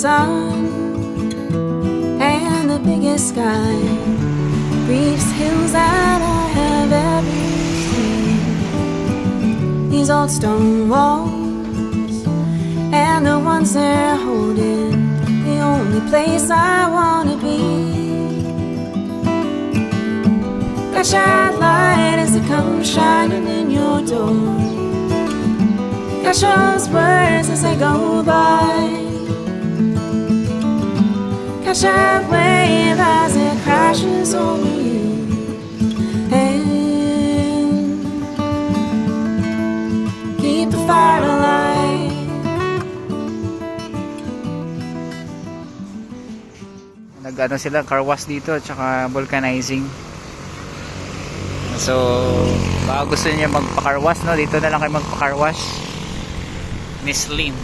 sun and the biggest sky reaches hills that I have ever seen. These old stone walls and the ones they're holding, the only place I wanna be. Flashlight light as it comes shining in your door. Gosh, those words as they go by. Catch that wave as it crashes over you. And keep the fire alive. Nag-ano sila, car wash dito, tsaka vulcanizing. So, baka gusto niya magpa-car no? Dito na lang kayo magpa-car wash. Miss Lynn.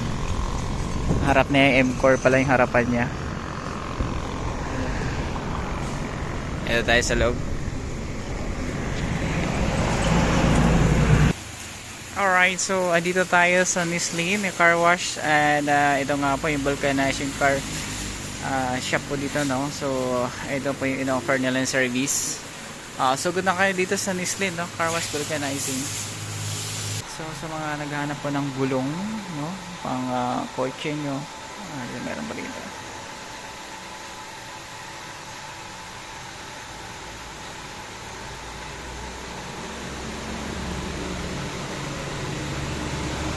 Harap niya yung M-Core pala yung harapan niya. Ito tayo sa loob. Alright, so andito tayo sa Lynn, yung car wash. And uh, ito nga po yung vulcanizing car ah, shop po dito, no? So, ito po yung in-offer nilang service. Ah, so, good na kayo dito sa Nislin, no? Car wash vulcanizing. So, sa mga naghahanap po ng gulong, no? Pang ah, kotse nyo. Ah, yun, meron pa dito.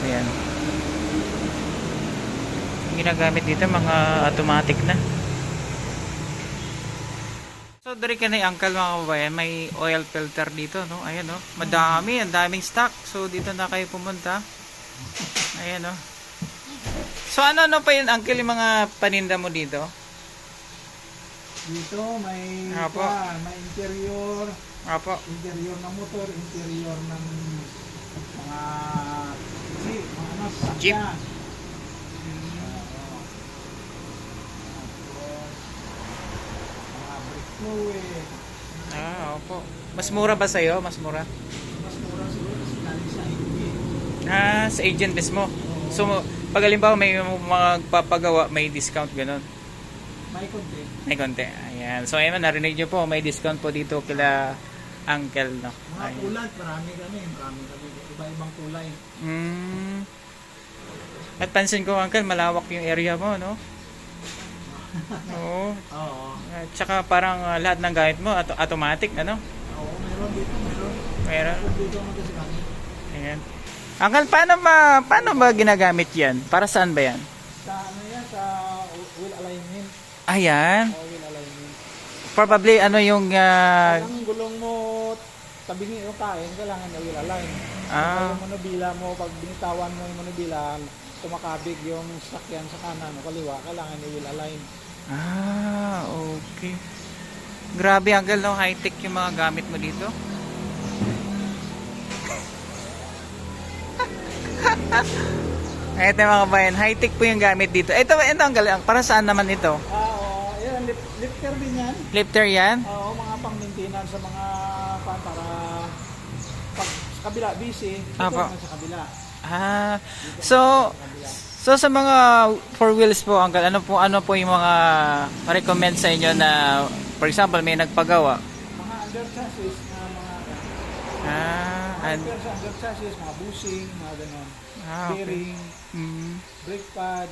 Ayan. Yung ginagamit dito, mga automatic na. So, dari ka na uncle mga kababayan, may oil filter dito, no? Ayan, no? Madami, ang daming stock. So, dito na kayo pumunta. Ayan, no? So, ano-ano pa yun, uncle, yung mga paninda mo dito? Dito may Apo. pa, may interior, Apo. interior ng motor, interior ng mga ano. Jeep. Ah, opo. Mas mura ba sa'yo? Mas mura? Mas mura siguro kasi galing sa. Ah, sa agent mismo. So, pag halimbawa may magpapagawa, may discount ganun. May konti. May konti. Ayan. So, ayun, narinig nyo po, may discount po dito kila Uncle, no? Mga Ayan. kulay, marami kami, marami kami. Iba-ibang kulay. Mm. At pansin ko, Uncle, malawak yung area mo, no? Oo. Oo. At saka parang ah, lahat ng gamit mo, auto- automatic, ano? Oo, meron dito, meron. Meron. Meron dito naman kasi kami. Ayan. Uncle, paano ba, paano ba ginagamit yan? Para saan ba yan? Sa ano yan, sa wheel alignment. Ayan. O wheel alignment. Probably, ano yung... ah, ang mo, tabingi o kain, kailangan wheel align. Ah. Yung monobila mo, pag binitawan mo yung monobila, tumakabig yung sakyan sa kanan o kaliwa, kailangan wheel align. ah, okay. Grabe, Uncle, no? High-tech yung mga gamit mo dito. Ito mga kabayan, high-tech po yung gamit dito. Ito, ito ang galing. Para saan naman ito? Oo. Yan, lip, lifter din yan. Lifter yan? Oo, mga pang-maintenance sa mga para sa kabila busy, dito Apo. naman sa kabila. Ah, so, so sa mga four wheels po, Uncle, ano po, ano po yung mga recommend sa inyo na, for example, may nagpagawa? Mga under chassis na mga Ah, and, under, under chassis, mga bushing, mga ganon. ah, okay. Bearing, Mm. brake pad,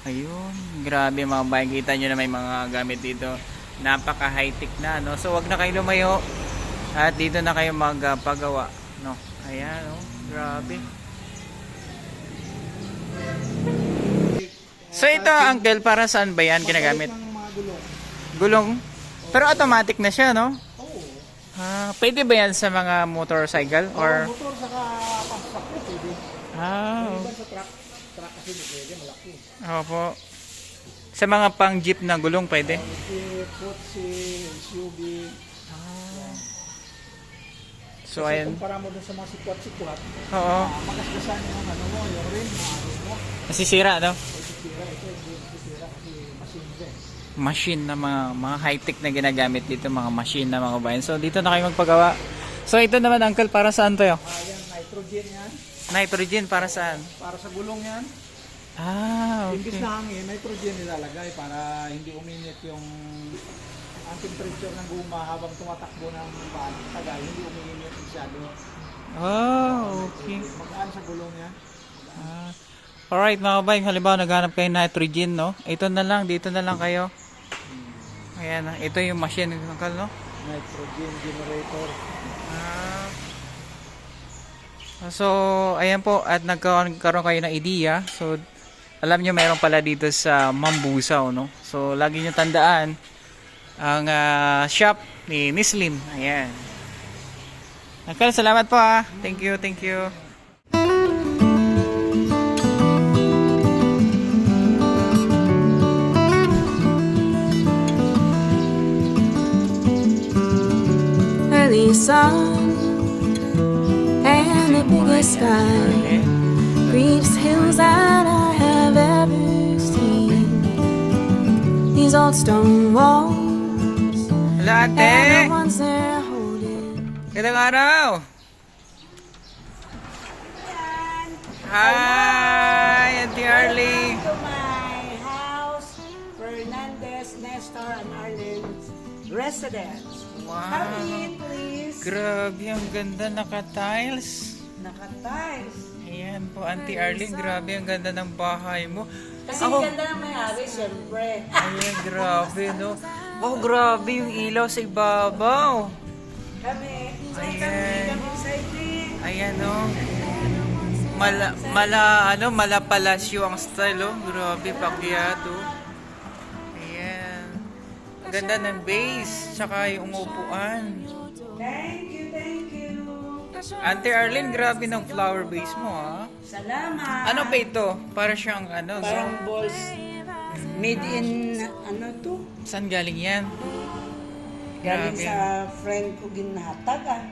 Ayun, grabe mga bayan. Kita nyo na may mga gamit dito. Napaka high-tech na, no? So, wag na kayo lumayo. At dito na kayo magpagawa, no? Ayan, no? Grabe. So, ito, uncle, para saan ba yan ginagamit? gulong. Pero automatic na siya, no? Oo. Ah, pwede ba yan sa mga motorcycle? Or, Or, motor saka pansakyan, pwede. ah, Iba sa truck, truck kasi pwede, malaki. opo. Sa mga pang jeep na gulong, pwede? Si kotse, SUV. So, Kasi ayan. kumpara mo dun sa mga sikwat-sikwat, Oo. ah, magasgasan yung ano mo, yung rim, mga rim mo. Nasisira, no? Ay, sisira, ito hindi sisira kasi machine din. machine na mga, mga high-tech na ginagamit dito, mga machine na mga bayan. So, dito na kayo magpagawa. So, ito naman, uncle, para saan to yun? Ah, yan, nitrogen yan. Nitrogen, para saan? Para sa gulong yan. Ah, Imbis okay. na hangin, nitrogen nilalagay para hindi uminit yung ang temperature ng guma habang tumatakbo ng van, tagal, hindi umiinit masyado. Oh, okay. Magaan sa gulong niya. Ah. Alright mga kabayan, halimbawa naghanap kayo nitrogen, no? Ito na lang, dito na lang kayo. Ayan, ito yung machine ng kal, no? Nitrogen generator. Ah. So, ayan po, at nagkaroon karoon kayo ng idea. So, alam nyo, mayroon pala dito sa Mambusaw, no? So, lagi nyo tandaan ang ah, shop ni Miss Lim. Ayan. Uncle, salamat po ah. Thank you, thank you. Early sun and the biggest sky. Reefs hills that I have ever seen. These old stone walls Hello, ate! ones they're holding. Gandang araw! Hi, Auntie Arlie! to my house, Fernandez, Nestor, and Arlene's residence. Come Wow! in, please. Grabe, ang ganda naka-tiles. Naka-tiles. Ayan po, Auntie Arlene, grabe ang ganda ng bahay mo. Kasi Ako, ganda ng may-ari, syempre. ayan, grabe, no? Wow, grabe yung ilaw sa ibabaw. Kami, Ayan. Ayan, no? Mala, mala, ano, mala palasyo ang style, oh. Grabe, pakyado. Ayan. Ang Ganda ng base, tsaka yung upuan. Thank you, thank you. Auntie Arlene, grabe ng flower base mo, ha? Salamat. Ano ba ito? Para siyang, ano, no? Parang balls made in, ano to? Saan galing yan? Galing Grabe. sa friend ko ginhatag ah.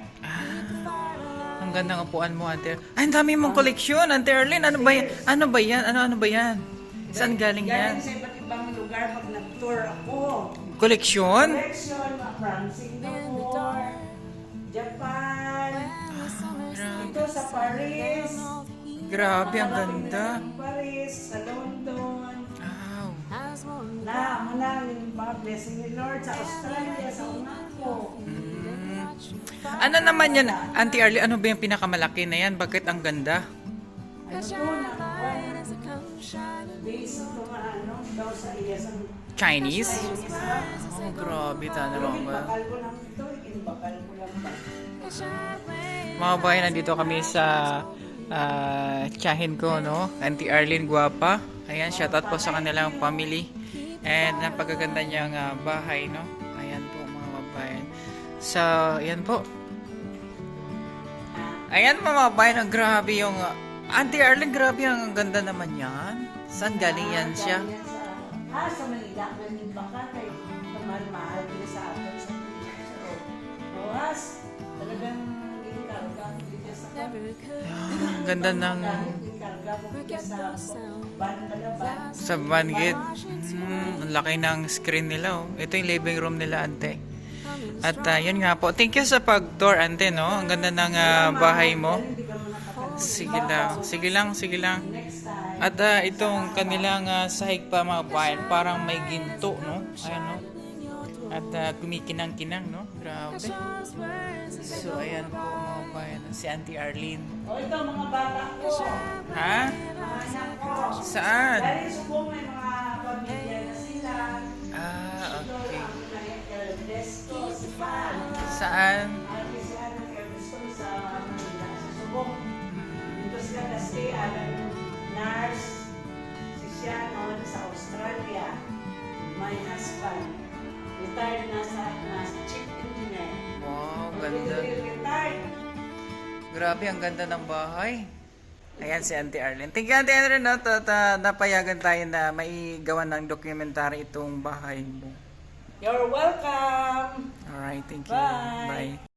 Ang gandang upuan mo, Ate. Ay, ang dami mong koleksyon, Ate Arlene. Ano ba yan? Ano ba yan? Ano, ano ba yan? Saan galing yan? Galing sa iba't ibang lugar pag nag-tour ako. Koleksyon? Collection from Singapore, Japan, ito sa Paris, Grabe, ang ganda. sa Paris, sa London. Na mo na yung mga blessing ni Lord sa Australia, sa Unaco. Ano naman yan? Auntie Arlene, ano ba yung pinakamalaki na yan? Bakit ang ganda? Ano to na, based to ano, daw sa iya sa Chinese? isa. Oh, grabe ta Pero naman ba? kinbakal ko lang ito, kinbakal ko lang ba? Mga bahay, nandito kami sa ah, tiyahin ko, no? Auntie Arlene Guapa. Ayan, shoutout po sa kanilang family. And napagaganda niyang ah, bahay, no? Ayan po, mga kabayan. So, ayan po. Ayan mga kabayan, ang grabe yung... ah, Auntie Arlene, grabe ang ganda naman yan. Saan galing yan siya? Galing sa, ah, sa Manila, Manila ka, kay mahal-mahal din sa atin So, Rojas, talagang inikarga ko dito sa Ang ganda ng... sa Banggit. Hmm, laki ng screen nila, oh. Ito yung living room nila, ante. At ah, yun nga po. Thank you sa pag-tour, ante, no? Ang ganda ng ah, bahay mo. Sige lang, sige lang, sige lang. At ah, itong kanilang ah, sahig pa mga bayan, parang may ginto, no? Ayan, no? At ah, kumikinang-kinang, no? Grabe. So, ayan po mga bayan. Si Auntie Arlene. O ito mga bata ko, Ha? Saan? Dahil subong may mga pamilya na sila. Ah, okay. Saan? Subong. Dito sila na-stay, alam nurse, si siya noon sa Australia. My husband, retired ganda. Grabe, ang ganda ng bahay. Ayan si Auntie Arlene. Thank you, Auntie Arlene. No? Ta- ta- napayagan tayo na maigawa ng documentary itong bahay mo. You're welcome. Alright, thank you. Bye. Bye.